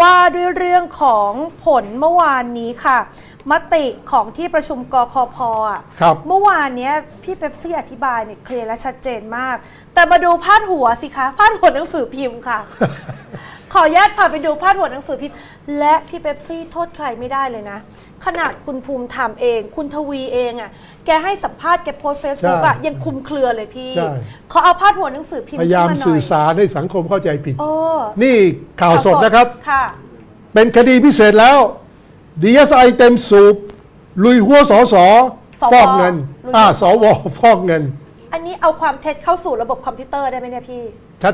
ว่าด้วยเรื่องของผลเมื่อวานนี้ค่ะ มติของที่ประชุมกคพอะครับ เมื่อวานเนี้ยพี่เป๊ปซี่อธิบายเนี่ยเคลียร์และชัดเจนมาก แต่มาดูพาดหัวสิคะพาดหัวหนังสือพิมพ์ค่ะ ขออนุญาตพาไปดูพาดหัวหนังสือพิมพ์และพี่เป๊ปซี่โทษใครไม่ได้เลยนะ ขนาดคุณภูมิธรรมเอง คุณทวีเองอะ แกให้สัมภาษณ์แกโพสเฟซบุ๊กอะใช่ยังคุมเครือเลยพี่ใช่ ขอเอาพาดหัวหนังสือพิมพ์พยายามขึ้นหน่สื่ออยสารให้สังคมเข้าใจผิด โอ้นี่ข่าวสดนะครับ ค่ะ เป็นคดีพิเศษแล้ว DSI เต็มสูบ ลุยหัวสอสอสวฟอกเงินลุย อ่าสวฟอกเงิน อันนี้เอาความเท็จเข้าสู่ระบบคอมพิวเตอร์ได้ไหมเนี่ยพี่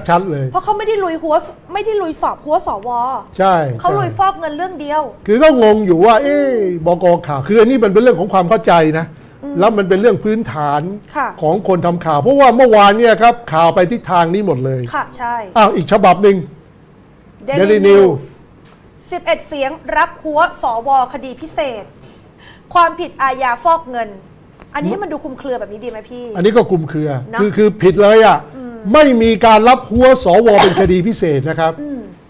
ชัดๆเลย เพราะเขาไม่ได้ลุยหัวไม่ได้ลุยสอบหัวสวใช่เขาลุยใช่ฟอกเงินเรื่องเดียว คือก็งงอยู่ว่า เอ๊ะบกข่าวคืออันนี้มันเป็นเรื่องของความเข้าใจนะ แล้วมันเป็นเรื่องพื้นฐานค่ะของคนทำข่าว เพราะว่าเมื่อวานเนี่ยครับข่าวไปทิศทางนี้หมดเลยค่ะใช่อ้าวอีกฉบับหนึ่ง Daily Daily News News 11 เสียงรับหัวสวคดีพิเศษ ความผิดอาญาฟอกเงิน อันนี้ให้มันดูคลุมเครือแบบนี้ดีไหมพี่ อันนี้ก็กลุ่มเครือเนอะคือคือผิดเลยอะ ไม่มีการรับหัวสวเป็นคดีพิเศษนะครับ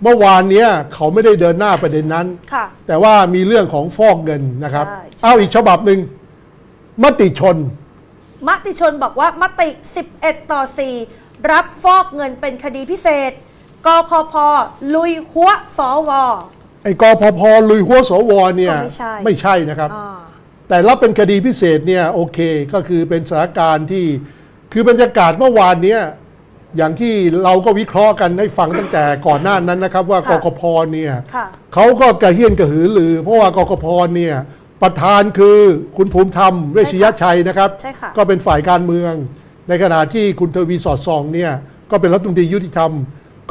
เมื่อวานเนี้ยเขาไม่ได้เดินหน้าประเด็นนั้น ค่ะ แต่ว่ามีเรื่องของฟอกเงินนะครับ ใช่ใช่เอาอีกฉบับหนึ่งมติชน มติชนบอกว่ามติ 11 ต่อ 4 รับฟอกเงินเป็นคดีพิเศษ กคพลุยหัวสว ไอ้กพพลุยหัวสวเนี่ยก็ไม่ใช่ไม่ใช่นะครับ อ่า แต่รับเป็นคดีพิเศษเนี่ยโอเคก็คือเป็นสถานการณ์ที่คือบรรยากาศเมื่อวานเนี้ย อย่างที่เราก็วิเคราะห์กันให้ฟังตั้งแต่ก่อนหน้านั้นนะครับ ว่ากค่ะกพเนี่ยค่ะเขาก็กระเฮี้ยนกระหือรือ เพราะว่ากกพเนี่ยประธานคือคุณภูมิธรรมเวชยชัยนะครับ ใช่ค่ะ ก็เป็นฝ่ายการเมือง ในขณะที่คุณทวีสอดส่องเนี่ยก็เป็นรัฐมนตรียุติธรรม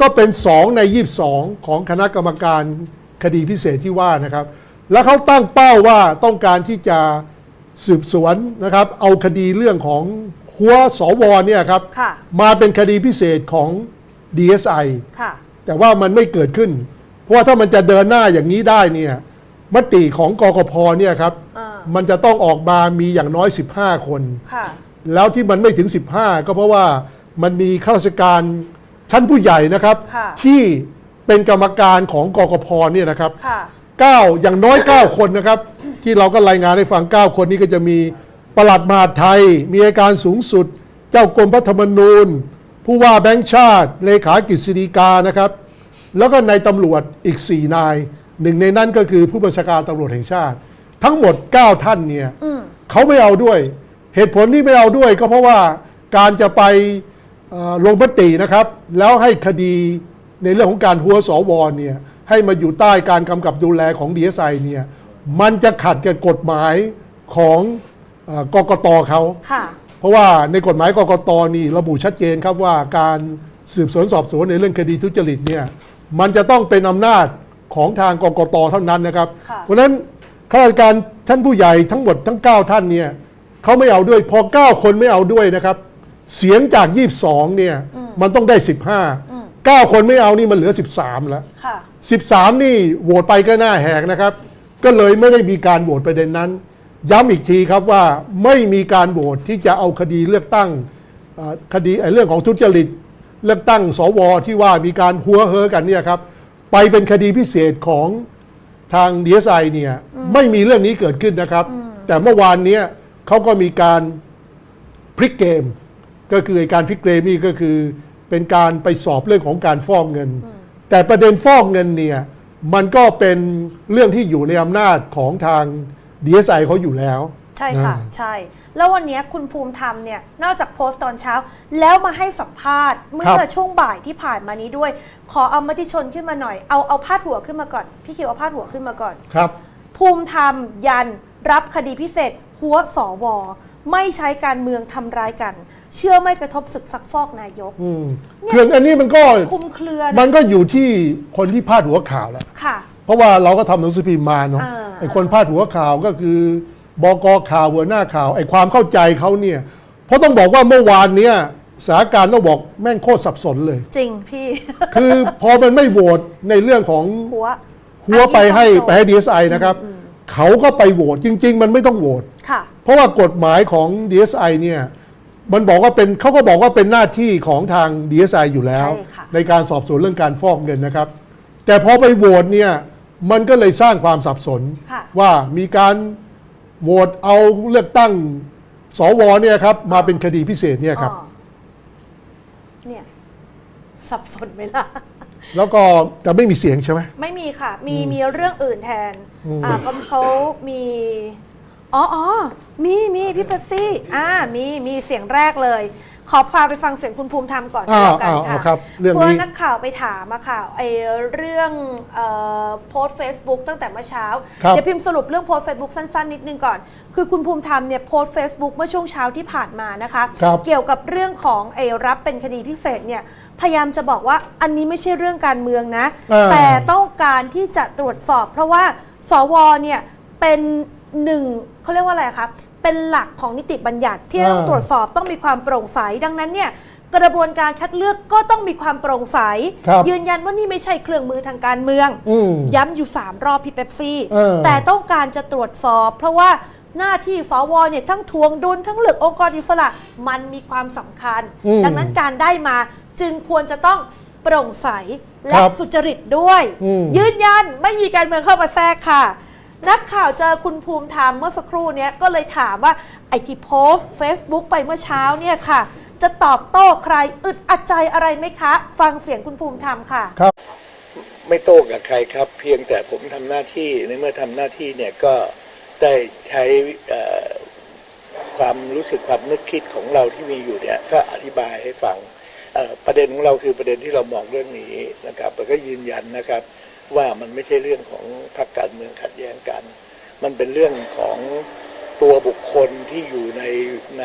ก็เป็นสองใน 22 ของคณะกรรมการคดีพิเศษที่ว่านะครับ แล้วเขาตั้งเป้าว่าต้องการที่จะสืบสวนนะครับ เอาคดีเรื่องของ หัวสวเนี่ยครับ ค่ะ มาเป็นคดีพิเศษของ DSI ค่ะ แต่ว่ามันไม่เกิดขึ้น เพราะว่าถ้ามันจะเดินหน้าอย่างนี้ได้เนี่ยมติของกกพเนี่ยครับ อ่า มันจะต้องออกมามีอย่างน้อย 15 คน ค่ะ แล้วที่มันไม่ถึง 15 ก็เพราะว่ามันมีข้าราชการชั้นผู้ใหญ่นะครับ ค่ะ ที่เป็นกรรมการของกกพเนี่ยนะครับ ค่ะ 9 อย่างน้อย 9 คนนะครับ ที่เราก็รายงานให้ฟัง 9 คนนี้ก็จะมี ปลัดมหาดไทย มีอาการสูงสุด เจ้ากรมพัฒมนูญ ผู้ว่าแบงค์ชาติเลขากฤษฎีกานะครับ แล้วก็ในตำรวจอีก 4 นาย หนึ่งในนั้นก็คือผู้บัญชาการตำรวจแห่งชาติ ทั้งหมด 9 ท่านเนี่ยเขาไม่เอาด้วย เหตุผลที่ไม่เอาด้วย ก็เพราะว่าการจะไปเอ่อลงมตินะครับ แล้วให้คดีในเรื่องของการหัวสวเนี่ยให้มาอยู่ใต้การกำกับดูแลของดีเอสไอเนี่ยมันจะขัดกับกฎหมายของเอ่อ กกตเขาค่ะ เพราะว่าในกฎหมายกกตนี่ระบุชัดเจนครับว่าการสืบสวนสอบสวนในเรื่องคดีทุจริตเนี่ยมันจะต้องเป็นอำนาจของทางกกตเท่านั้นนะครับค่ะเพราะฉะนั้นข้าราชการท่านผู้ใหญ่ทั้งหมดทั้ง 9 ท่านเนี่ยเขาไม่เอาด้วยพอ 9 คนไม่เอาด้วยนะครับ เสียงจาก 22เนี่ยมันต้องได้ 15 9 คนไม่เอานี่มันเหลือ 13 แล้วค่ะ13 นี่โหวตไปก็หน้าแหกนะครับ ก็เลยไม่ได้มีการโหวตประเด็นนั้น ย้ำอีกทีครับว่าไม่มีการโหวตที่จะเอาคดีเลือกตั้งเอ่อคดีไอ้เรื่องของทุจริต เลือกตั้งสวที่ว่ามีการหัวเฮอกันเนี่ยครับไปเป็นคดีพิเศษของทางดีเอสไอเนี่ยไม่มีเรื่องนี้เกิดขึ้นนะครับ แต่เมื่อวานเนี้ยเขาก็มีการพลิกเกม ก็คือไอ้การพลิกเกมนี่ก็คือเป็นการไปสอบเรื่องของการฟอกเงิน แต่ประเด็นฟอกเงินเนี่ยมันก็เป็นเรื่องที่อยู่ในอำนาจของทาง DSI เขาอยู่แล้ว ใช่ค่ะอ่าใช่ แล้ววันนี้คุณภูมิธรรมเนี่ย นอกจากโพสต์ตอนเช้า แล้วมาให้สัมภาษณ์ เมื่อช่วงบ่ายที่ผ่านมานี้ด้วย ขอเอามติชนขึ้นมาหน่อย เอาเอาพาดหัวขึ้นมาก่อน พี่คิวเอาพาดหัวขึ้นมาก่อน ครับ ภูมิธรรมยันรับคดีพิเศษ หัวสวไม่ใช้การเมืองทำร้ายกัน เชื่อไม่กระทบศึกซักฟอกนายกอืมเนี่ยคืออันนี้มันก็คุมเครือ มันะนก็อยู่ที่คนที่พาดหัวข่าวแหละค่ะ เพราะว่าเราก็ทำหนังสือพิมพ์มาเนาะอ่า ไอ้คนพาดหัวข่าวก็คือ บกข่าวหัวหน้าข่าวไอ้ความเข้าใจเขาเนี่ย เพราะต้องบอกว่าเมื่อวานเนี้ยสถานการณ์ต้องบอกแม่งโคตรสับสนเลย จริงพี่ คือพอมันไม่โหวตในเรื่องของ หัวหัวไปให้อันนี้ไปให้ดีเอสไอนะครับ เขาก็ไปโหวตจริง ๆ มันไม่ต้องโหวตค่ะ เพราะว่ากฎหมายของ DSI เนี่ยมันบอกว่าเป็นเขาก็บอกว่าเป็นหน้าที่ของทาง DSI อยู่แล้ว ใช่ค่ะ ในการสอบสวนเรื่องการฟอกเงินนะครับ แต่พอไปโหวตเนี่ย มันก็เลยสร้างความสับสนค่ะว่ามีการโหวตเอาเลือกตั้งสวเนี่ยครับมาเป็นคดีพิเศษเนี่ยครับ อ๋อเนี่ย สับสนไหมล่ะ แล้วก็แต่ไม่มีเสียงใช่ไหม ไม่มีค่ะ มีมีเรื่องอื่นแทน อืม อ่าเขาเขามี อ๋ออ๋อมีมีพี่เป๊ปซี่ อ่า มีมีเสียงแรกเลย ขอพาไปฟังเสียงคุณภูมิธรรมก่อนอ้าก็วแล้วกันอ้าวอ้าวค่ะครับเรื่องเพราะนี้ว่านักข่าวไปถามอะค่ะไอเรื่องเอ่อโพสต์เฟซบุ๊กตั้งแต่เมื่อเช้า ครับ เดี๋ยวพิมพ์สรุปเรื่องโพสต์เฟซบุ๊กสั้นๆ นิดนึงก่อน คือคุณภูมิธรรมเนี่ยโพสต์เฟซบุ๊กเมื่อช่วงเช้าที่ผ่านมานะคะ ครับเกี่ยวกับเรื่องของไอรับเป็นคดีพิเศษเนี่ยพยายามจะบอกว่าอันนี้ไม่ใช่เรื่องการเมืองนะ อ่า แต่ต้องการที่จะตรวจสอบ เพราะว่าสวเนี่ยเป็นหนึ่งเขาเรียกว่าอะไรคะ เป็นหลักของนิติบัญญัติที่ต้องอ่าตรวจสอบต้องมีความโปร่งใสดังนั้นเนี่ยกระบวนการคัดเลือกก็ต้องมีความโปร่งใส ครับยืนยันว่านี่ไม่ใช่เครื่องมือทางการเมือง อืมย้ำอยู่ 3 รอบพี่เป๊ปซี่ เออ แต่ต้องการจะตรวจสอบ เพราะว่าหน้าที่สวเนี่ยทั้งทวงดุลทั้งเลือกองค์กรอิสระมันมีความสำคัญ อืมดังนั้นการได้มาจึงควรจะต้องโปร่งใสและครับสุจริตด้วย อืม ยืนยันไม่มีการเมืองเข้ามาแทรกค่ะ นักข่าวเจอคุณภูมิธรรมเมื่อสักครู่เนี้ยก็เลยถามว่าไอที่โพสต์ Facebook ไปเมื่อเช้าเนี่ยค่ะ จะตอบโต้ใครอึดอัดใจอะไรไหมคะ ฟังเสียงคุณภูมิธรรมค่ะครับ ไม่โต้กับใครครับ เพียงแต่ผมทำหน้าที่ในเมื่อทำหน้าที่เนี่ยก็ได้ใช้เอ่อความรู้สึกความนึกคิดของเราที่มีอยู่เนี่ยก็อธิบายให้ฟังเอ่อประเด็นของเราคือประเด็นที่เรามองเรื่องนี้นะครับแล้วก็ยืนยันนะครับ ว่ามันไม่ใช่เรื่องของพรรคการเมืองขัดแย้งกัน มันเป็นเรื่องของตัวบุคคลที่อยู่ในใน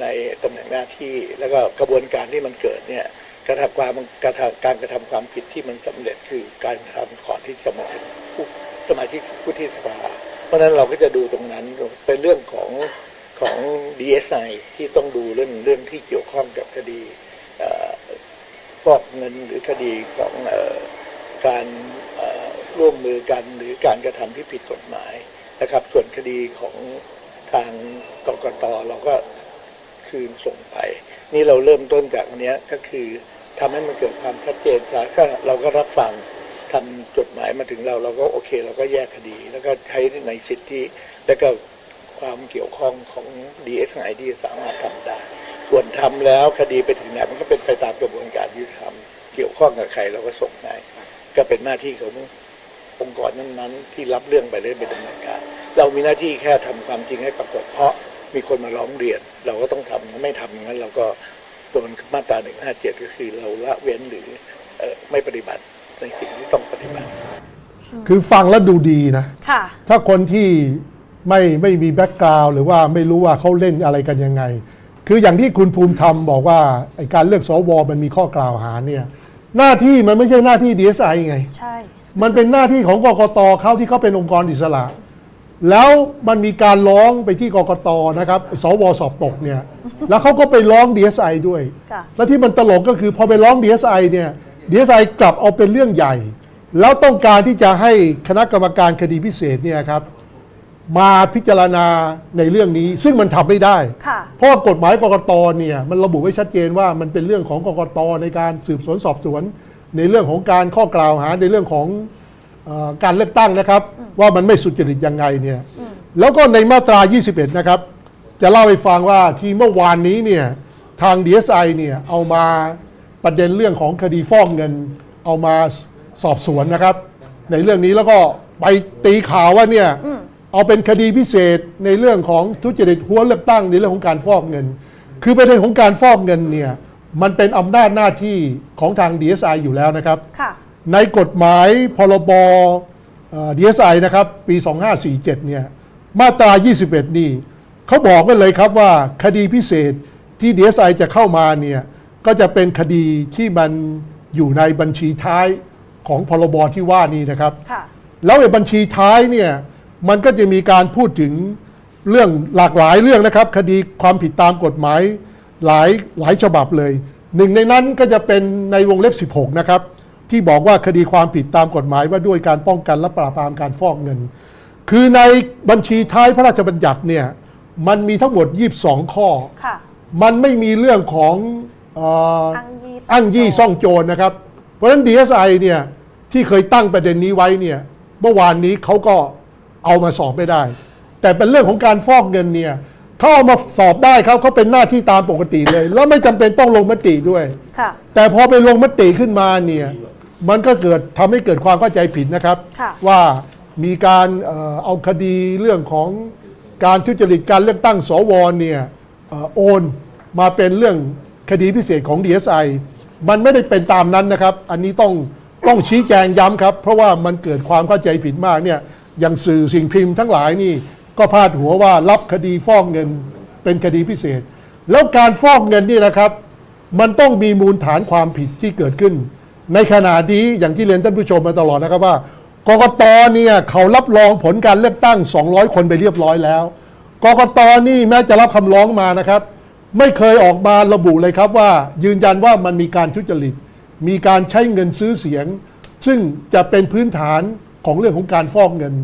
ในตำแหน่งหน้าที่ แล้วก็กระบวนการที่มันเกิดเนี่ยกระทำความกระทำการกระทำความผิดที่มันสำเร็จคือการกระทำก่อนที่จะมาถึงผู้สมาชิกผู้ที่สภา เพราะฉะนั้นเราก็จะดูตรงนั้นเป็นเรื่องของของ DSI ที่ต้องดูเรื่องเรื่องที่เกี่ยวข้องกับคดีเอ่อฟอกเงินหรือคดีของ การร่วมมือกันหรือการกระทำที่ผิดกฎหมายนะครับ ส่วนคดีของทางกกตเราก็คืนส่งไป นี่เราเริ่มต้นจากอันเนี้ยก็คือทำให้มันเกิดความชัดเจนซะก็เราก็รับฟังทำจดหมายมาถึงเราเราก็โอเค เราก็แยกคดี แล้วก็ใช้ในสิทธิแล้วก็ความเกี่ยวข้องของ DSI ที่สามารถทำได้ ส่วนทำแล้วคดีไปถึงไหนมันก็เป็นไปตามกระบวนการยุติธรรม เกี่ยวข้องกับใครเราก็ส่งให้ ก็เป็นหน้าที่ขององค์กรนั้นๆ ที่รับเรื่องไปเรื่อยไปดำเนินการ เรามีหน้าที่แค่ทำความจริงให้ปรากฏเพราะมีคนมาร้องเรียน เราก็ต้องทำไม่ทำอย่างนั้นเราก็โดนมาตรา 157 ก็คือเราละเว้นหรือเอ่อไม่ปฏิบัติในสิ่งที่ต้องปฏิบัติ คือฟังแล้วดูดีนะค่ะถ้าคนที่ไม่ไม่มีแบ็กกราวด์หรือว่าไม่รู้ว่าเขาเล่นอะไรกันยังไง คืออย่างที่คุณภูมิธรรมบอกว่าไอการเลือกสวมันมีข้อกล่าวหาเนี่ย หน้าที่มันไม่ใช่หน้าที่ DSI ไง ใช่ มันเป็นหน้าที่ของกกตเขาที่เขาเป็นองค์กรอิสระ แล้วมันมีการร้องไปที่กกตนะครับ สวสอบตกเนี่ย แล้วเขาก็ไปร้อง DSI ด้วย ค่ะ แล้วที่มันตลกก็คือพอไปร้อง DSI เนี่ย DSI กลับเอาเป็นเรื่องใหญ่ แล้วต้องการที่จะให้คณะกรรมการคดีพิเศษเนี่ยครับ มาพิจารณาในเรื่องนี้ ซึ่งมันทำไม่ได้ ค่ะ เพราะว่ากฎหมายกกตเนี่ยมันระบุไว้ชัดเจนว่ามันเป็นเรื่องของกกตในการสืบสวนสอบสวน ในเรื่องของการข้อกล่าวหาในเรื่องของเออการเลือกตั้งนะครับ ว่ามันไม่สุจริตยังไงเนี่ยแล้วก็ในมาตรา 21 นะครับ จะเล่าให้ฟังว่าที่เมื่อวานนี้เนี่ยทาง DSI เนี่ยเอามาประเด็นเรื่องของคดีฟ้องเงิน เอามาสอบสวนนะครับ ในเรื่องนี้แล้วก็ไปตีข่าวว่าเนี่ย เอาเป็นคดีพิเศษในเรื่องของทุจริตหัวเลือกตั้งในเรื่องของการฟอกเงิน คือประเด็นของการฟอกเงินเนี่ยมันเป็นอำนาจหน้าที่ของทาง DSI อยู่แล้วนะครับค่ะในกฎหมายพรบเอ่อ DSI นะครับ ปี 2547 เนี่ย มาตรา 21 นี่เขาบอกไว้เลยครับว่าคดีพิเศษที่ DSI จะเข้ามาเนี่ย ก็จะเป็นคดีที่มันอยู่ในบัญชีท้ายของพรบที่ว่านี้นะครับค่ะแล้วในบัญชีท้ายเนี่ย มันก็จะมีการพูดถึงเรื่องหลากหลายเรื่องนะครับ คดีความผิดตามกฎหมายหลายหลายฉบับเลย หนึ่งในนั้นก็จะเป็นในวงเล็บ 16 นะครับ ที่บอกว่าคดีความผิดตามกฎหมายว่าด้วยการป้องกันและปราบปรามการฟอกเงิน คือในบัญชีท้ายพระราชบัญญัติเนี่ยมันมีทั้งหมด 22 ข้อ ค่ะ มันไม่มีเรื่องของเอออ้างยี่ซ่องอ้างยี่โจรซ่องโจรนะครับ เพราะฉะนั้น DSI เนี่ยที่เคยตั้งประเด็นนี้ไว้เนี่ยเมื่อวานนี้เขาก็ เอามาสอบไม่ได้ แต่เป็นเรื่องของการฟอกเงินเนี่ยเขาเอามาสอบได้ครับเขาเป็นหน้าที่ตามปกติเลย แล้วไม่จำเป็นต้องลงมติด้วย ค่ะ แต่พอไปลงมติขึ้นมาเนี่ยมันก็เกิดทำให้เกิดความเข้าใจผิดนะครับ ค่ะ ว่ามีการเอ่อเอาคดีเรื่องของการทุจริตการเลือกตั้งสวเนี่ยเอ่อโอนมาเป็นเรื่องคดีพิเศษของ DSI มันไม่ได้เป็นตามนั้นนะครับ อันนี้ต้องต้องชี้แจงย้ำครับ เพราะว่ามันเกิดความเข้าใจผิดมากเนี่ย อย่างสื่อสิ่งพิมพ์ทั้งหลายนี่ก็พาดหัวว่ารับคดีฟอกเงินเป็นคดีพิเศษ แล้วการฟอกเงินนี่นะครับ มันต้องมีมูลฐานความผิดที่เกิดขึ้น ในขณะนี้อย่างที่เรียนท่านผู้ชมมาตลอดนะครับว่ากกตเนี่ยเขารับรองผลการเลือกตั้ง 200 คนไปเรียบร้อยแล้วกกตนี่แม้จะรับคำร้องมานะครับ ไม่เคยออกมาระบุเลยครับว่า ยืนยันว่ามันมีการทุจริต มีการใช้เงินซื้อเสียง ซึ่งจะเป็นพื้นฐาน ของเรื่องของการฟอกเงิน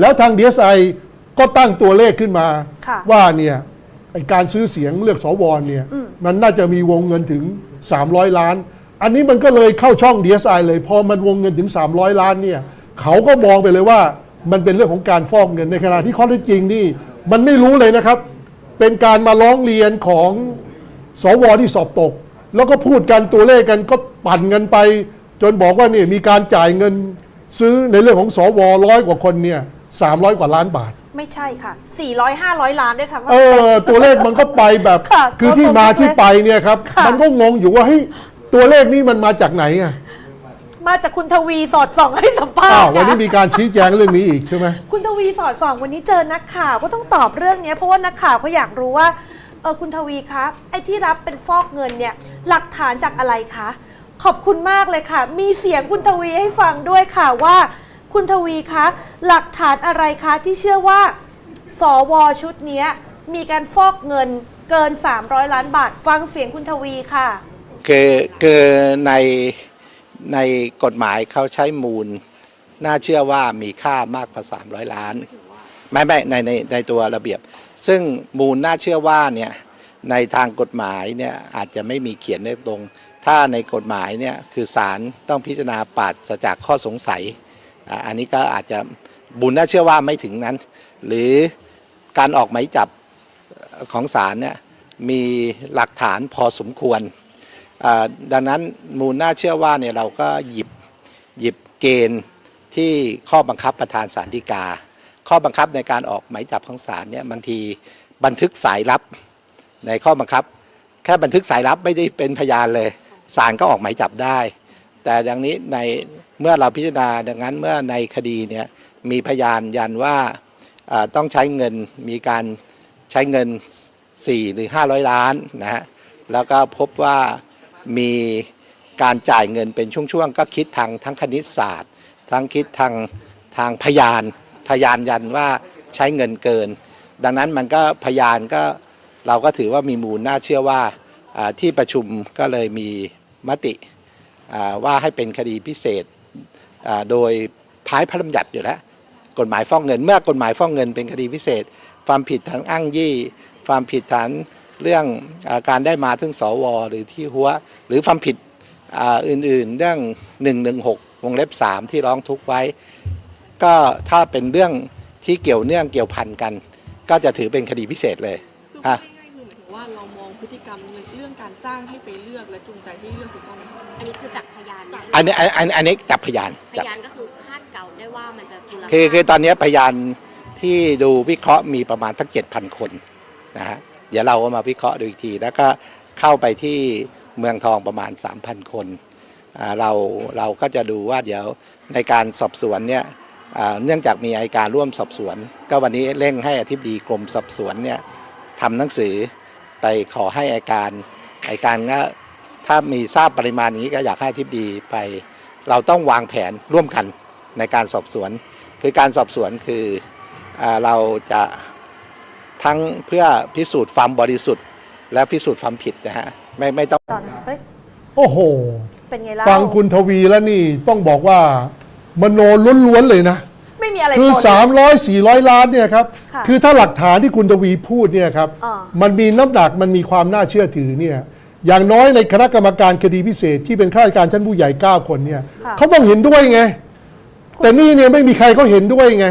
แล้วทาง DSI ก็ตั้งตัวเลขขึ้นมา ค่ะว่าเนี่ยไอการซื้อเสียงเลือกสวเนี่ยมันน่าจะมีวงเงินถึง 300 ล้าน อันนี้มันก็เลยเข้าช่อง DSI เลย พอมันวงเงินถึง 300 ล้านเนี่ยเขาก็มองไปเลยว่ามันเป็นเรื่องของการฟอกเงินในขณะที่ข้อเท็จจริงนี่มันไม่รู้เลยนะครับ เป็นการมาร้องเรียนของ สวที่สอบตก แล้วก็พูดกันตัวเลขกันก็ปั่นกันไป จนบอกว่าเนี่ยมีการจ่ายเงิน ซื้อในเรื่องของสวร้อยกว่าคนเนี่ย300กว่าล้านบาท ไม่ใช่ค่ะ 400 500 ล้านด้วยค่ะเออตัวเลขมันก็ไปแบบ ค่ะคือที่มาที่ไปเนี่ยครับ ค่ะ มันก็งงอยู่ว่าเฮ้ยตัวเลขนี้มันมาจากไหนอะมาจากคุณทวีสอดส่องให้สัมภาอ้าษวณ์วันนี้ค่ะมีการชี้แจงเรื่องนี้อีกใช่ไหม คุณทวีสอดส่อง วันนี้เจอนักข่าวก็ต้องตอบเรื่องเนี้ยเพราะว่านักข่าวเขาอยากรู้ว่าเออคุณทวีคะไอ้ที่รับเป็นฟอกเงินเนี่ยหลักฐานจากอะไรคะ ขอบคุณมากเลยค่ะ มีเสียงคุณทวีให้ฟังด้วยค่ะว่า คุณทวีคะ หลักฐานอะไรคะที่เชื่อว่า สวชุดเนี้ยมีการฟอกเงินเกิน 300 ล้านบาท ฟังเสียงคุณทวีค่ะ คือคือในในกฎหมายเขาใช้มูล น่าเชื่อว่ามีค่ามากกว่า 300 ล้าน ไม่ไม่ในในในตัวระเบียบ ซึ่งมูลน่าเชื่อว่าเนี่ยในทางกฎหมายเนี่ยอาจจะไม่มีเขียนได้ตรง ถ้าในกฎหมายเนี่ยคือศาลต้องพิจารณาปราศจากข้อสงสัย อันนี้ก็อาจจะบุญน่าเชื่อว่าไม่ถึงนั้น หรือการออกหมายจับของศาลเนี่ยมีหลักฐานพอสมควร ดังนั้นมูลน่าเชื่อว่าเนี่ยเราก็หยิบหยิบเกณฑ์ที่ข้อบังคับประธานสารดีกา ข้อบังคับในการออกหมายจับของศาลเนี่ยบางทีบันทึกสายลับในข้อบังคับ แค่บันทึกสายลับไม่ได้เป็นพยานเลย ศาลก็ออกหมายจับได้ แต่ดังนี้ในเมื่อเราพิจารณาดังนั้นเมื่อในคดีเนี่ยมีพยานยันว่าต้องใช้เงินมีการใช้เงิน 4 หรือ 500 ล้านนะฮะแล้วก็พบว่ามีการจ่ายเงินเป็นช่วงๆ ก็คิดทางทั้งคณิตศาสตร์ ทั้งคิดทางทางพยานพยานยันว่าใช้เงินเกิน ดังนั้นมันก็พยานก็เราก็ถือว่ามีมูลน่าเชื่อว่าที่ประชุมก็เลยมี มติว่าให้เป็นคดีพิเศษโดยท้ายพระราชบัญญัติอยู่แล้วกฎหมายฟ้อกเงิน เมื่อกฎหมายฟ้อกเงินเป็นคดีพิเศษ ความผิดฐานอ้างยี่ ความผิดฐานเรื่องอการได้มาถึงสวหรือที่หัว หรือความผิดอื่นๆ เรื่อง 116 วงเล็บ 3 ที่ร้องทุกข์ไว้ ก็ถ้าเป็นเรื่องที่เกี่ยวเนื่องเกี่ยวพันกัน ก็จะถือเป็นคดีพิเศษเลยคืออะ จ้างให้ไปเลือกและจูงใจให้เลือกถูกต้องไหมคะอันนี้คือจากพยานอันนี้อันอันอันนี้จับพยานพจับยานก็คือคาดเดาได้ว่ามันจะมูลค่าคือคือตอนนี้พยานที่ดูวิเคราะห์มีประมาณสักเจ็ดพันคนนะฮะเดี๋ยวเราก็มาวิเคราะห์ดูอีกที แล้วก็เข้าไปที่เมืองทองประมาณ 3,000 คนอ่าเราเราก็จะดูว่าเดี๋ยวในการสอบสวนเนี่ยอ่าเนื่องจากมีอัยการร่วมสอบสวน ก็วันนี้เร่งให้อธิบดีกรมสอบสวนเนี่ยทำหนังสือไปขอให้อัยการ อัยการก็ถ้ามีทราบปริมาณนี้ก็อยากให้อธิบดีไป เราต้องวางแผนร่วมกันในการสอบสวน คือการสอบสวนคืออาเราจะทั้งเพื่อพิสูจน์ความบริสุทธิ์ และพิสูจน์ความผิดนะฮะไม่ไม่ต้องตอนนั้นเฮ้ยโอ้โห เป็นไงเล่าฟังคุณทวีแล้วนี่ต้องบอกว่ามโนล้วนๆเลยนะ ไม่มีอะไรคือ ปนเลย300 400 ล้านเนี่ยครับค่ะคือถ้าหลักฐานที่คุณทวีพูดเนี่ยครับอ่า มันมีน้ำหนักมันมีความน่าเชื่อถือเนี่ยอย่างน้อยในคณะกรรมการคดีพิเศษที่เป็นข้าราชการชั้นผู้ใหญ่ 9 คนเนี่ยค่ะเขาต้องเห็นด้วยไง แต่นี่เนี่ยไม่มีใครเขาเห็นด้วยไง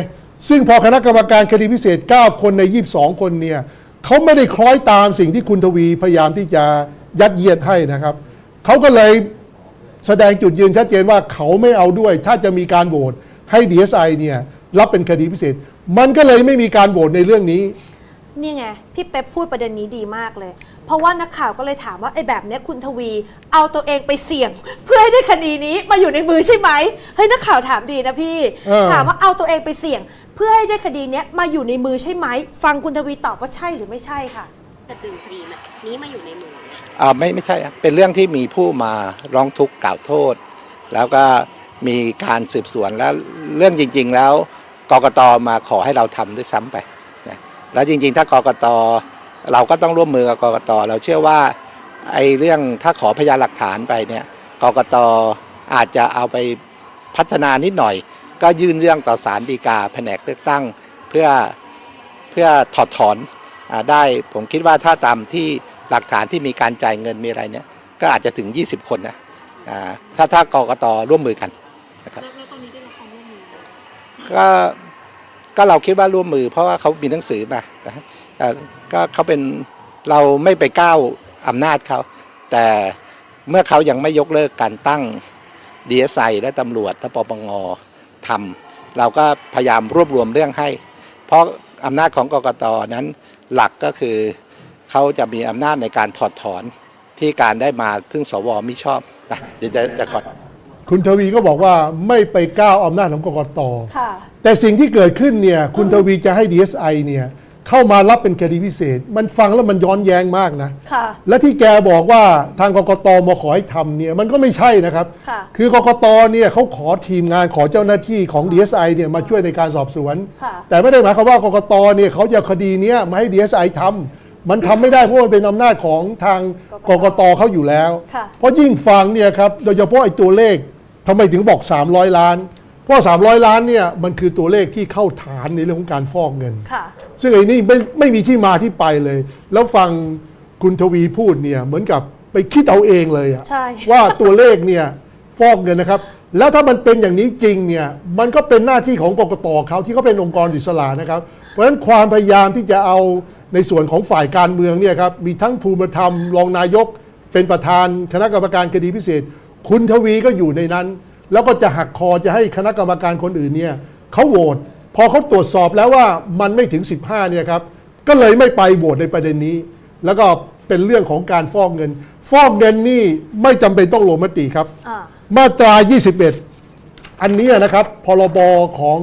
ซึ่งพอคณะกรรมการคดีพิเศษ 9 คนใน 22 คนเนี่ยเขาไม่ได้คล้อยตามสิ่งที่คุณทวีพยายามที่จะยัดเยียดให้นะครับเขาก็เลย แสดงจุดยืนชัดเจนว่าเขาไม่เอาด้วย ถ้าจะมีการโหวต ให้ DSI เนี่ยรับเป็นคดีพิเศษ มันก็เลยไม่มีการโหวตในเรื่องนี้ นี่ไง พี่เป๊ปพูดประเด็นนี้ดีมากเลย เพราะว่านักข่าวก็เลยถามว่าไอ้แบบเนี้ยคุณทวี เอาตัวเองไปเสี่ยง เพื่อให้ได้คดีนี้มาอยู่ในมือใช่ไหมเฮ้ยนักข่าวถามดีนะพี่ เออ ถามว่าเอาตัวเองไปเสี่ยง เพื่อให้ได้คดีเนี้ยมาอยู่ในมือใช่ไหมฟังคุณทวีตอบว่าใช่หรือไม่ใช่ค่ะ จะดึงคดีมันนี้มาอยู่ในมือ อ่าไม่ไม่ใช่ครับเป็นเรื่องที่มีผู้มาร้องทุกข์กล่าวโทษ แล้วก็ มีการสืบสวนแล้วเรื่องจริง ๆ แล้วกกตมาขอให้เราทำด้วยซ้ำไปนะแล้วจริง ๆ ถ้ากกตเราก็ต้องร่วมมือกับกกตเราเชื่อว่าไอ้เรื่องถ้าขอพยานหลักฐานไปเนี่ยกกตอาจจะเอาไปพัฒนานิดหน่อย ก็ยื่นเรื่องต่อศาลฎีกาแผนกเลือกตั้งเพื่อเพื่อถอดถอนอาได้ผมคิดว่าถ้าตามที่หลักฐานที่มีการจ่ายเงินมีอะไรเนี่ยก็อาจจะถึง 20 คนนะอ่าถ้าถ้ากกตร่วมมือกัน นะครับแล้วแล้วตอนนี้ได้รับความร่วมมือไหมก็ก็เราคิดว่าร่วมมือ เพราะว่าเขามีหนังสือมานะฮะเอ่อก็เขาเป็นเราไม่ไปก้าวอำนาจเขา แต่เมื่อเขายังไม่ยกเลิกการตั้ง DSI และตำรวจและปปงทำเราก็พยายามรวบรวมเรื่องให้ เพราะอำนาจของกกตนั้นหลักก็คือเขาจะมีอำนาจในการถอดถอนที่การได้มาซึ่งสวไม่ชอบนะเดี๋ยวจะจะขอ คุณทวีก็บอกว่าไม่ไปก้าวอำนาจของกกตค่ะ แต่สิ่งที่เกิดขึ้นเนี่ยคุณทวีจะให้ DSI เนี่ยเข้ามารับเป็นคดีพิเศษ มันฟังแล้วมันย้อนแย้งมากนะค่ะ และที่แกบอกว่าทางกกตมาขอให้ทำเนี่ยมันก็ไม่ใช่นะครับค่ะคือกกตเนี่ยเขาขอทีมงานขอเจ้าหน้าที่ของ DSI เนี่ยมาช่วยในการสอบสวน ค่ะ แต่ไม่ได้หมายความว่ากกตเนี่ยเขาจะเอาคดีเนี้ยมาให้ DSI ทำมันทำไม่ได้เพราะมันเป็นอำนาจของทางกกตเขาอยู่แล้ว ค่ะ เพราะยิ่งฟังเนี่ยครับโดยเฉพาะไอ้ตัวเลข ทำไมถึงบอก 300 ล้าน เพราะ 300 ล้านเนี่ยมันคือตัวเลขที่เข้าฐานในเรื่องของการฟอกเงิน ค่ะ ซึ่งไอ้นี่ไม่ไม่มีที่มาที่ไปเลย แล้วฟังคุณทวีพูดเนี่ยเหมือนกับไปคิดเอาเองเลยอะใช่ ว่าตัวเลขเนี่ยฟอกเงินนะครับ แล้วถ้ามันเป็นอย่างนี้จริงเนี่ยมันก็เป็นหน้าที่ของกกตเขาที่เขาเป็นองค์กรอิสระนะครับ เพราะฉะนั้นความพยายามที่จะเอาในส่วนของฝ่ายการเมืองเนี่ยครับมีทั้งภูมิธรรมรองนายก เป็นประธานคณะกรรมการคดีพิเศษ คุณทวีก็อยู่ในนั้น แล้วก็จะหักคอจะให้คณะกรรมการคนอื่นเนี่ยเขาโหวตพอเขาตรวจสอบแล้วว่ามันไม่ถึง 15เนี่ยครับก็เลยไม่ไปโหวตในประเด็นนี้ แล้วก็เป็นเรื่องของการฟอกเงิน ฟอกเงินนี่ไม่จำเป็นต้องลงมติครับ อ่า มาตรา 21 อันเนี้ยนะครับพรบของ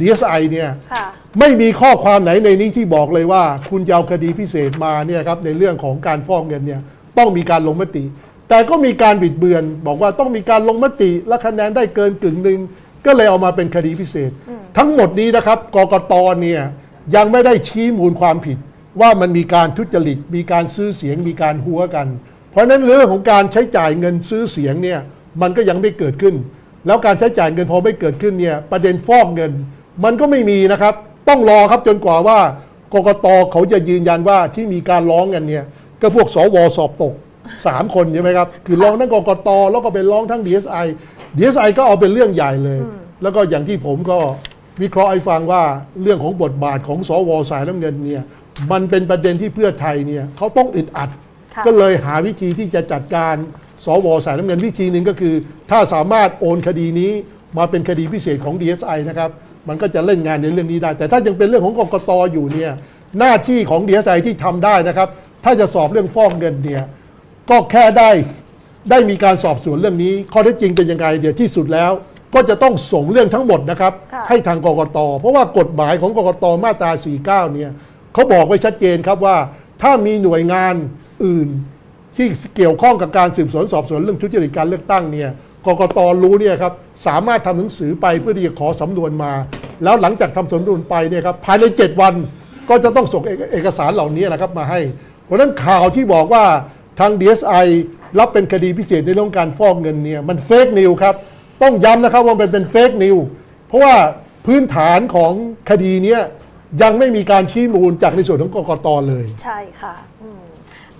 DSI เนี่ย ค่ะ ไม่มีข้อความไหนในนี้ที่บอกเลยว่า คุณจะเอาคดีพิเศษมาเนี่ยครับในเรื่องของการฟอกเงินเนี่ยต้องมีการลงมติ แต่ก็มีการบิดเบือน บอกว่าต้องมีการลงมติและคะแนนได้เกินกึ่งหนึ่งก็เลยเอามาเป็นคดีพิเศษ ทั้งหมดนี้นะครับกกตเนี่ยยังไม่ได้ชี้มูลความผิด ว่ามันมีการทุจริต มีการซื้อเสียงมีการหัวกัน เพราะฉะนั้นเรื่องของการใช้จ่ายเงินซื้อเสียงเนี่ยมันก็ยังไม่เกิดขึ้น แล้วการใช้จ่ายเงินพอไม่เกิดขึ้นเนี่ยประเด็นฟอกเงิน มันก็ไม่มีนะครับ ต้องรอครับจนกว่าว่ากกตเขาจะยืนยันว่าที่มีการร้องกันเนี่ยก็พวกสวสอบตก 3 คนใช่ไหมครับ คือร้องทั้งกกตแล้วก็เป็นร้องทั้ง DSI DSI ก็เอาเป็นเรื่องใหญ่เลย แล้วก็อย่างที่ผมก็วิเคราะห์ให้ฟังว่าเรื่องของบทบาทของสวสายน้ำเงินเนี่ยมันเป็นประเด็นที่เพื่อไทยเนี่ยเขาต้องอึดอัดค่ะก็เลยหาวิธีที่จะจัดการสวสายน้ำเงินวิธีหนึ่งก็คือ ถ้าสามารถโอนคดีนี้มาเป็นคดีพิเศษของ DSI นะครับมันก็จะเล่นงานในเรื่องนี้ได้ แต่ถ้ายังเป็นเรื่องของกกตอยู่เนี่ยหน้าที่ของ DSI ที่ทำได้นะครับ ถ้าจะสอบเรื่องฟอกเงินเนี่ย ก็แค่ได้ได้มีการสอบสวนเรื่องนี้ ข้อเท็จจริงเป็นยังไงเดี๋ยวที่สุดแล้ว ก็จะต้องส่งเรื่องทั้งหมดนะครับ ค่ะ ให้ทางกกตเพราะว่ากฎหมายของกกตมาตรา 49 เนี่ยเขาบอกไว้ชัดเจนครับว่า ถ้ามีหน่วยงานอื่น ที่เกี่ยวข้องกับการสืบสวนสอบสวนเรื่องทุจริตการเลือกตั้งเนี่ยกกตรู้เนี่ยครับสามารถทำหนังสือไปเพื่อที่จะขอสำนวนมา แล้วหลังจากทำสำนวนไปเนี่ยครับภายใน 7 วันก็จะต้องส่งเอกเอกสารเหล่านี้นะครับมาให้ เพราะฉะนั้นข่าวที่บอกว่า ทาง DSI รับเป็นคดีพิเศษในเรื่องการฟอกเงินเนี่ยมันเฟกนิวครับ ต้องย้ำนะครับว่ามันเป็นเฟกนิวเพราะว่าพื้นฐานของคดีเนี้ยยังไม่มีการชี้มูลจากในส่วนของกกตเลย ใช่ค่ะอืม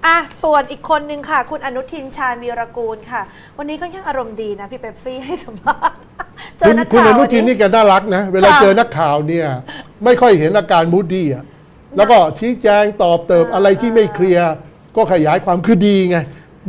อะส่วนอีกคนนึงค่ะ คุณอนุทินชาญวีรกูลค่ะ วันนี้ก็ยังอารมณ์ดีนะ พี่เป๊ปซี่ให้สัมภาษณ์เจคุอณนักคุณข่าอวนุวันทินนี้นี่แกน่ารักนะ เวลาค่ะเจอนักข่าวเนี่ย ไม่ค่อยเห็นอาการมูดดี้อะแล้วก็ชี้แจงตอบเติบอ่าอะไรที่ไม่เคลียร์ ก็ขยายความคือดีไง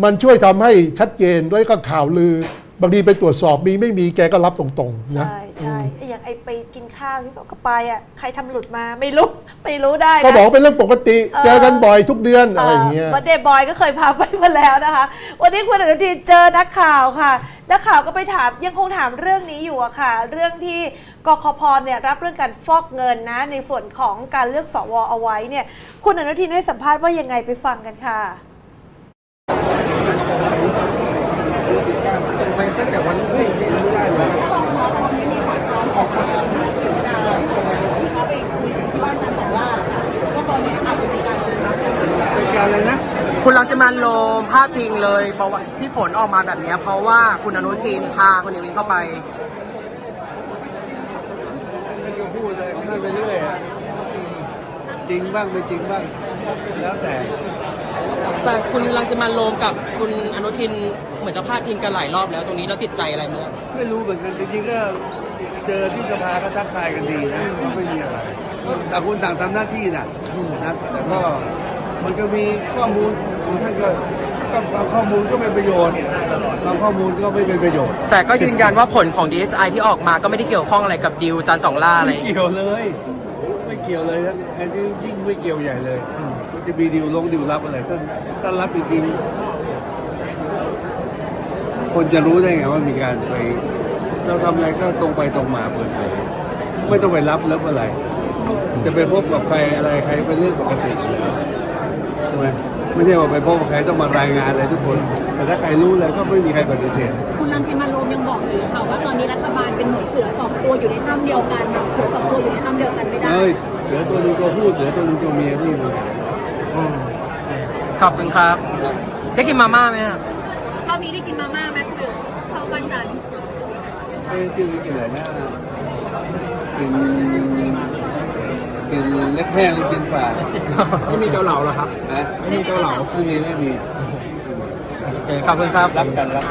มันช่วยทำให้ชัดเจนด้วยก็ข่าวลือบางทีไปตรวจสอบมีไม่มีแกก็รับตรงๆนะ ใช่ ใช่ไอ้อย่างไอไปกินข้าวนี่ก็ไปอะใครทำหลุดมาไม่รู้ไม่รู้ได้นะก็บอกว่าเป็นเรื่องปกติเออเจอกันบ่อยทุกเดือนอะไรอย่างเงี้ยวันเดย์บอยก็เคยพาไปมาแล้วนะคะ วันนี้คุณอนุทินเจอนักข่าวค่ะ นักข่าวก็ไปถามยังคงถามเรื่องนี้อยู่อะค่ะ เรื่องที่กคพเนี่ยรับเรื่องการฟอกเงินนะ ในส่วนของการเลือกสวเอาไว้เนี่ย คุณอนุทินให้สัมภาษณ์ว่ายังไงไปฟังกันค่ะ คุณรังสิมันโรมพาดพิงเลยเพราะว่าที่ผลออกมาแบบเนี้ยเพราะว่าคุณอนุทินพาคุณเนวินเข้าไปท่านก็พูดอะไรของท่านไปเรื่อยอะจริงบ้างไม่จริงบ้างแล้วแต่แต่คุณรังสิมันโรมกับคุณอนุทินเหมือนจะพาดพิงกันหลายรอบแล้วตรงนี้เราติดใจอะไรไหมครับไม่รู้เหมือนกันจริงๆก็เจอที่สภาก็ทักทายกันดีนะก็ไม่มีอะไรก็ต่างคนต่างทำหน้าที่น่ะนะแต่ก็ มันก็มีข้อมูลของท่านก็ก็บางข้อมูลก็เป็นประโยชน์บางข้อมูลก็ไม่เป็นประโยชน์ แต่ก็ยืนยันว่าผลของ DSI ที่ออกมาก็ไม่ได้เกี่ยวข้องอะไรกับดิวจันทร์สองล่าอะไร ไม่เกี่ยวเลย ไม่เกี่ยวเลยนะอันนี้ยิ่งไม่เกี่ยวใหญ่เลยมันจะมีดิวลงดิวรับอะไรถ้าถ้ารับจริงๆคนจะรู้ได้ไงว่ามีการไป เราทำอะไรก็ตรงไปตรงมาเปิดเผยไม่ต้องไปรับรับอะไร จะไปพบกับใครอะไรใครเป็นเรื่องปกติอยู่แล้วใช่ไหมไม่ใช่ว่าไปพบกับใครต้องมารายงานอะไรทุกคน แต่ถ้าใครรู้แล้วก็ไม่มีใครปฏิเสธ คุณรังสิมันโรมยังบอกอยู่ค่ะว่าตอนนี้รัฐบาลเป็นเหมือนเสือสองตัวอยู่ในถ้ำเดียวกันแบบเสือสองตัวอยู่ในถ้ำเดียวกันไม่ได้ เอ้ย เสือตัวหนึงตัวผู้เสือตัวหนึงตัวเมียพี่มันอืมขอบคุณครับ ได้กินมาม่าไหมครับรอบนี้ได้กินมาม่าไหมคุยกับเขาวันจันทร์ เอ้ยกินกินอะไรนะกิน กินเล็กแห้งหรือกินปลาไม่มีเกาเหลาหรอครับ นะไม่มีเกาเหลา ไม่มีไม่มีโอเคขอบคุณครับ รับกันรับ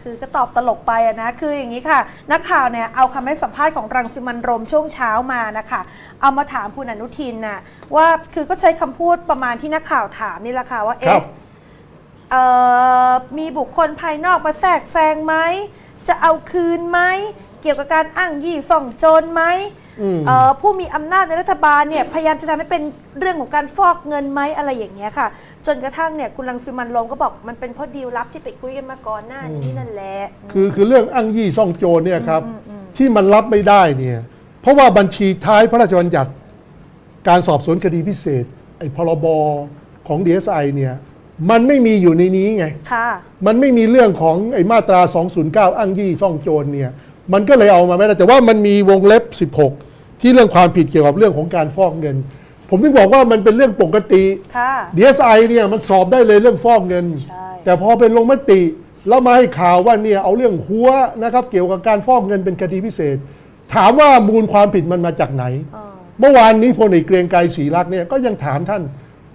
คือก็ตอบตลกไปอะนะ คืออย่างนี้ค่ะ นักข่าวเนี่ยเอาคำให้สัมภาษณ์ของรังสิมันต์โรมช่วงเช้ามานะคะ เอามาถามคุณอนุทินน่ะว่าคือก็ใช้คำพูดประมาณที่นักข่าวถามนี่แหละค่ะว่าครัเอ๊ะบ เอ่อมีบุคคลภายนอกมาแทรกแซงไหม จะเอาคืนไหม เกี่ยวกับการอ้างยี่ส่องโจรไหมอืม เอ่อผู้มีอำนาจในรัฐบาลเนี่ยพยายามจะทำให้เป็นเรื่องของการฟอกเงินไหมอะไรอย่างเงี้ยค่ะ จนกระทั่งเนี่ยคุณรังสิมันต์โรมก็บอกมันเป็นเพราะดีลลับที่ไปคุยกันมาก่อนหน้านี้นั่นแหละคือคือเรื่องอ้างยี่ซ่องโจรเนี่ยครับที่มันรับไม่ได้เนี่ยเพราะว่าบัญชีท้ายพระราชบัญญัติ การสอบสวนคดีพิเศษไอ้พรบของ DSI เนี่ยมันไม่มีอยู่ในนี้ไง ค่ะ มันไม่มีเรื่องของไอ้มาตรา 209 อ้างยี่ซ่องโจรเนี่ย มันก็เลยเอามาไม่ได้ แต่ว่ามันมีวงเล็บ 16 ที่เรื่องความผิดเกี่ยวกับเรื่องของการฟอกเงิน ผมถึงบอกว่ามันเป็นเรื่องปกติ ค่ะ DSI เนี่ยมันสอบได้เลยเรื่องฟอกเงิน ใช่ แต่พอเป็นลงมติ แล้วมาให้ข่าวว่าเนี่ยเอาเรื่องหัวนะครับเกี่ยวกับการฟอกเงินเป็นคดีพิเศษ ถามว่ามูลความผิดมันมาจากไหนอ่าเมื่อวานนี้พลเอกเกรียงไกรศรีรักษ์เนี่ยก็ยังถามท่าน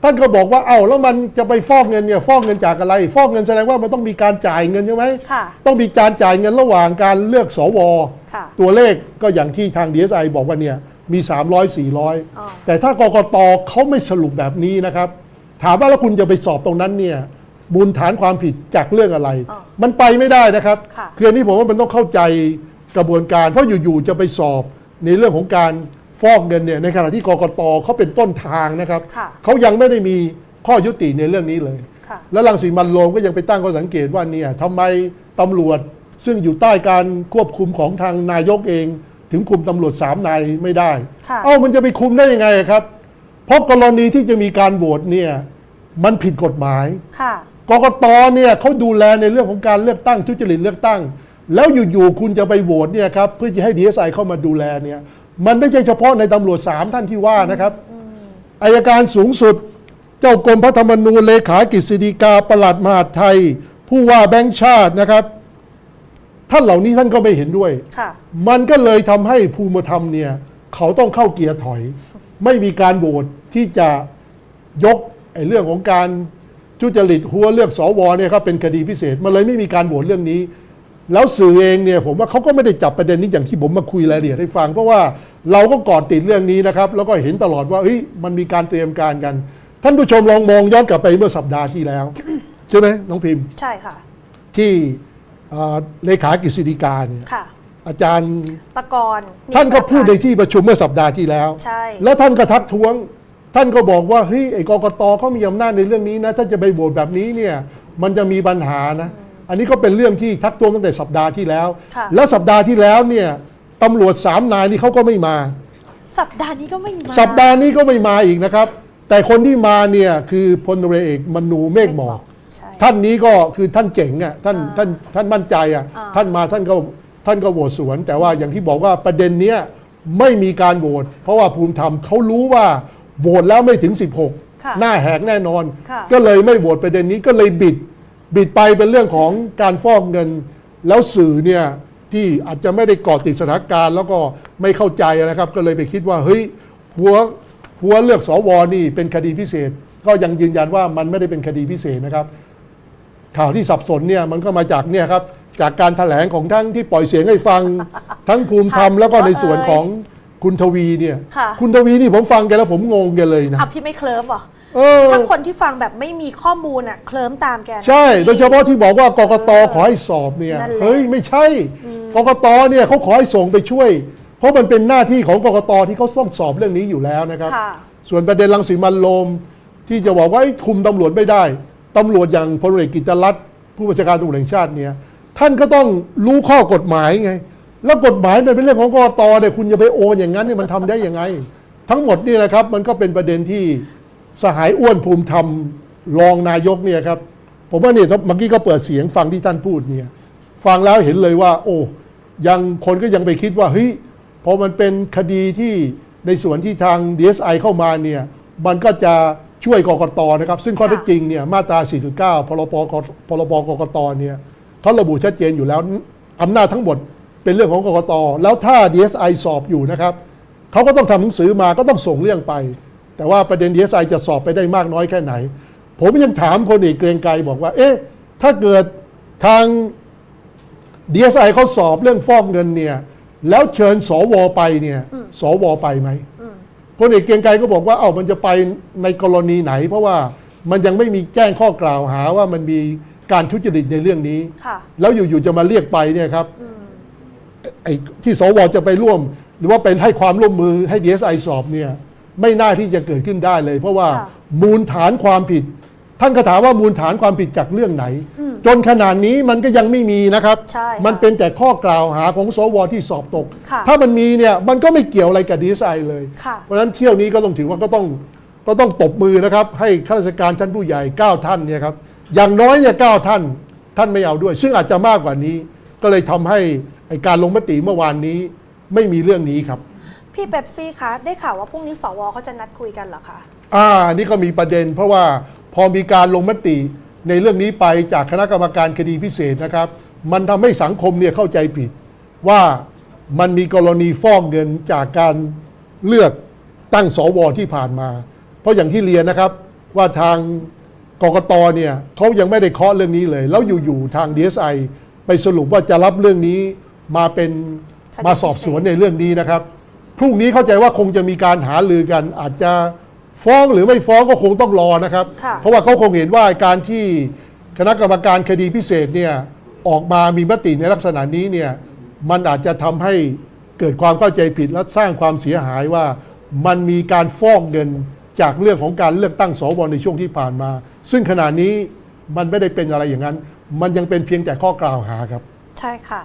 ท่านก็บอกว่าเอ้าแล้วมันจะไปฟอกเงินเนี่ยฟอกเงินจากอะไร ฟอกเงินแสดงว่ามันต้องมีการจ่ายเงินใช่ไหมค่ะต้องมีการจ่ายเงินระหว่างการเลือกสวค่ะตัวเลขก็อย่างที่ทาง DSI บอกว่าเนี่ยมี 300อ๋อ400 แต่ถ้ากกตเขาไม่สรุปแบบนี้นะครับ ถามว่าแล้วคุณจะไปสอบตรงนั้นเนี่ยมูลฐานความผิดจากเรื่องอะไรอ๋อมันไปไม่ได้นะครับค่ะคืออันนี้ผมว่ามันต้องเข้าใจกระบวนการ เพราะอยู่ๆจะไปสอบในเรื่องของการ ฟอกเงินเนี่ยในขณะที่กกตเขาเป็นต้นทางนะครับค่ะเขายังไม่ได้มีข้อยุติในเรื่องนี้เลย ค่ะ แล้วรังสีมันต์โรมก็ยังไปตั้งข้อสังเกตว่าเนี่ยทำไมตำรวจซึ่งอยู่ใต้การควบคุมของทางนายกเอง ถึงคุมตำรวจสามนายไม่ได้ ค่ะ เอ้ามันจะไปคุมได้ยังไงครับ เพราะกรณีที่จะมีการโหวตเนี่ยมันผิดกฎหมาย ค่ะ กกตเนี่ยเขาดูแลในเรื่องของการเลือกตั้งทุจริตเลือกตั้ง แล้วอยู่ๆคุณจะไปโหวตเนี่ยครับเพื่อจะให้ดีเอสไอเข้ามาดูแลเนี่ย มันไม่ใช่เฉพาะในตำรวจสามท่านที่ว่านะครับอายการสูงสุด เจ้ากรมพระธรรมนูญเลขากฤษฎีกาประหลัดมหาดไทย ผู้ว่าแบงค์ชาตินะครับ ท่านเหล่านี้ท่านก็ไม่เห็นด้วยค่ะมันก็เลยทำให้ภูมิธรรมเนี่ย เขาต้องเข้าเกียร์ถอย ไม่มีการโหวตที่จะยกไอ้เรื่องของการทุจริตหัวเลือกสวเนี่ยครับเป็นคดีพิเศษ มันเลยไม่มีการโหวตเรื่องนี้ แล้วสื่อเองเนี่ยผมว่าเขาก็ไม่ได้จับประเด็นนี้อย่างที่ผมมาคุยรายละเอียดให้ฟัง เพราะว่าเราก็กอดติดเรื่องนี้นะครับ แล้วก็เห็นตลอดว่าเฮ้ยมันมีการเตรียมการกัน ท่านผู้ชมลองมองย้อนกลับไปเมื่อสัปดาห์ที่แล้ว ใช่ไหมน้องพิมพ์ ใช่ค่ะ ที่เอ่อเลขากฤษฎีกาเนี่ยค่ะอาจารย์ประกรณ์ท่านก็พูดในนิติที่ประชุมเมื่อสัปดาห์ที่แล้ว ใช่ แล้วท่านก็ทักท้วง ท่านก็บอกว่าเฮ้ยไอ้กกตเขามีอำนาจในเรื่องนี้นะ ถ้าจะไปโหวตแบบนี้เนี่ย มันจะมีปัญหานะ อันนี้ก็เป็นเรื่องที่ทักท้วงตั้งแต่สัปดาห์ที่แล้ว ค่ะ แล้วสัปดาห์ที่แล้วเนี่ยตำรวจสามนายนี่เขาก็ไม่มา สัปดาห์นี้ก็ไม่มา สัปดาห์นี้ก็ไม่มาอีกนะครับ แต่คนที่มาเนี่ยคือพลเรือเอกมนูเมฆหมอก ใช่ ท่านนี้ก็คือท่านเจ๋งอะท่านอ่าท่านท่านมั่นใจอะอ่า ท่านมาท่านก็ท่านก็โหวตสวน แต่ว่าอย่างที่บอกว่าประเด็นเนี้ยไม่มีการโหวตเพราะว่าภูมิธรรมเขารู้ว่าโหวตแล้วไม่ถึง ค่ะ16 หน้าแหกแน่นอน ค่ะ ก็เลยไม่โหวตประเด็นนี้ก็เลยบิด บิดไปเป็นเรื่องของการฟอกเงิน แล้วสื่อเนี่ยที่อาจจะไม่ได้เกาะติดสถานการณ์ แล้วก็ไม่เข้าใจนะครับ ก็เลยไปคิดว่าเฮ้ยหัวหัวเลือกสวนี่เป็นคดีพิเศษ ก็ยังยืนยันว่ามันไม่ได้เป็นคดีพิเศษนะครับ ข่าวที่สับสนเนี่ยมันก็มาจากเนี่ยครับจากการถแถลงของทั้งที่ปล่อยเสียงให้ฟัง ทั้งภูมิธรรมค่ะแล้วก็ในส่วนของคุณทวีเนี่ย ค่ะณทวีนี่ผมฟังแกแล้วผมงงแกเลยนะ อะพี่ไม่เคลิ้มเหรอ เออ ถ้าคนที่ฟังแบบไม่มีข้อมูลอะ เคลิ้มตามแกนะ ใช่ โดยเฉพาะที่บอกว่ากกตเออขอให้สอบเนี่ย นั่นแหละ เฮ้ย ไม่ใช่ กกตเนี่ยเขาขอให้ส่งไปช่วย เพราะมันเป็นหน้าที่ของกกตที่เขาต้องสอบเรื่องนี้อยู่แล้วนะครับ ค่ะ ส่วนประเด็นรังสีมันต์โรมที่จะบอกว่าไอ้คุมตำรวจไม่ได้ ตำรวจอย่างพลเอกกิตรัตน์ผู้บัญชาการตำรวจแห่งชาติเนี่ย ท่านก็ต้องรู้ข้อกฎหมายไง แล้วกฎหมายมันเป็นเรื่องของกกตเนี่ยคุณจะไปโอนอย่างนั้นเนี่ยมันทำได้ยังไง ทั้งหมดนี่นะครับ มันก็เป็นประเด็นที่ สหายอ้วนภูมิธรรมรองนายกเนี่ยครับ ผมว่าเนี่ยเมื่อกี้ก็เปิดเสียงฟังที่ท่านพูดเนี่ยฟังแล้วเห็นเลยว่า โอ้ยังคนก็ยังไปคิดว่าเฮ้ยพอมันเป็นคดีที่ในส่วนที่ทาง DSI เข้ามาเนี่ยมันก็จะช่วยกกตนะครับ ซึ่งข้อเท็จจริงเนี่ยมาตรา 49 พรบกพรบกกตเนี่ยเขาระบุชัดเจนอยู่แล้วอำนาจทั้งหมดเป็นเรื่องของกกตแล้วถ้า DSI สอบอยู่นะครับเขาก็ต้องทำหนังสือมาก็ต้องส่งเรื่องไป แต่ว่าประเด็น DSI จะสอบไปได้มากน้อยแค่ไหน ผมยังถามพลเอกเกรียงไกรบอกว่า เอ๊ะ ถ้าเกิดทาง DSI เขาสอบเรื่องฟอกเงินเนี่ย แล้วเชิญสวไปเนี่ย สวไปไหมพลเอกเกรียงไกรก็บอกว่า เอ้ามันจะไปในกรณีไหน เพราะว่ามันยังไม่มีแจ้งข้อกล่าวหาว่ามันมีการทุจริตในเรื่องนี้ค่ะแล้วอยู่ๆจะมาเรียกไปเนี่ยครับไอ้ที่สวจะไปร่วม หรือว่าไปให้ความร่วมมือให้ DSI สอบเนี่ย ไม่น่าที่จะเกิดขึ้นได้เลย เพราะว่าค่ะมูลฐานความผิด ท่านก็ถามว่ามูลฐานความผิดจากเรื่องไหนจนขนาดนี้มันก็ยังไม่มีนะครับ ใช่ค่ะมันเป็นแต่ข้อกล่าวหาของสวที่สอบตก ค่ะถ้ามันมีเนี่ยมันก็ไม่เกี่ยวอะไรกับ DSI เลย ค่ะ เพราะฉะนั้นเที่ยวนี้ก็ต้องถือว่าก็ต้องก็ต้องตบมือนะครับ ให้ข้าราชการชั้นผู้ใหญ่ 9 ท่านเนี่ยครับอย่างน้อยเนี่ยเท่าน ท่านไม่เอาด้วย ซึ่งอาจจะมากกว่านี้ ก็เลยทำให้ไอการลงมติเมื่อวานนี้ไม่มีเรื่องนี้ครับ พี่เป๊ปซี่คะได้ข่าวว่าพรุ่งนี้สวเขาจะนัดคุยกันเหรอคะอ่าอันนี่ก็มีประเด็น เพราะว่าพอมีการลงมติในเรื่องนี้ไปจากคณะกรรมการคดีพิเศษนะครับ มันทำให้สังคมเนี่ยเข้าใจผิด ว่ามันมีกรณีฟอกเงินจากการเลือกตั้งสวที่ผ่านมา เพราะอย่างที่เรียนนะครับว่าทางกกตเนี่ยเขายังไม่ได้เคาะเรื่องนี้เลย แล้วอยู่ๆทาง DSI ไปสรุปว่าจะรับเรื่องนี้มาเป็นคดีมาสอบสวนในเรื่องนี้นะครับ พรุ่งนี้เข้าใจว่าคงจะมีการหาลือกัน อาจจะฟ้องหรือไม่ฟ้องก็คงต้องรอนะครับ ค่ะ เพราะว่าเขาคงเห็นว่าการที่คณะกรรมการคดีพิเศษเนี่ยออกมามีมติในลักษณะนี้เนี่ยมันอาจจะทำให้เกิดความเข้าใจผิดและสร้างความเสียหายว่ามันมีการฟอกเงินจากเรื่องของการเลือกตั้งสวในช่วงที่ผ่านมา ซึ่งขณะนี้มันไม่ได้เป็นอะไรอย่างนั้น มันยังเป็นเพียงแต่ข้อกล่าวหาครับ ใช่ค่ะ